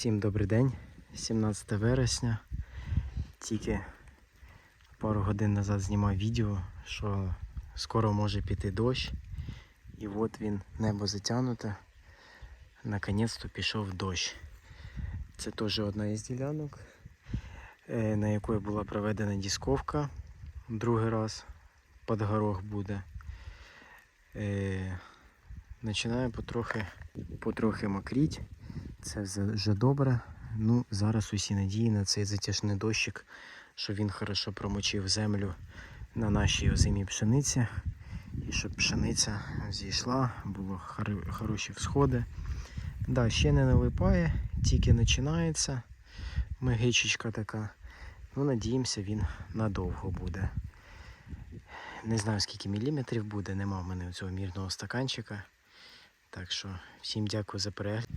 Всім добрий день, 17 вересня. Тільки пару годин назад знімав відео, що скоро може піти дощ. І от він, небо затягнуте. Наконець-то пішов дощ. Це теж одна із ділянок, е, на якої була проведена дісковка. Другий раз під горох буде. Е, Починає потрохи, потрохи мокріть. Це вже- добре. Ну, зараз усі надії на цей затяжний дощик, що він хорошо промочив землю на нашій озимій пшениці. І щоб пшениця зійшла, було хороші всходи. Да, ще не налипає, тільки починається. Мигичечка така. Ну, надіємося, він надовго буде. Не знаю скільки міліметрів буде, нема в мене цього мірного стаканчика. Так що всім дякую за перегляд.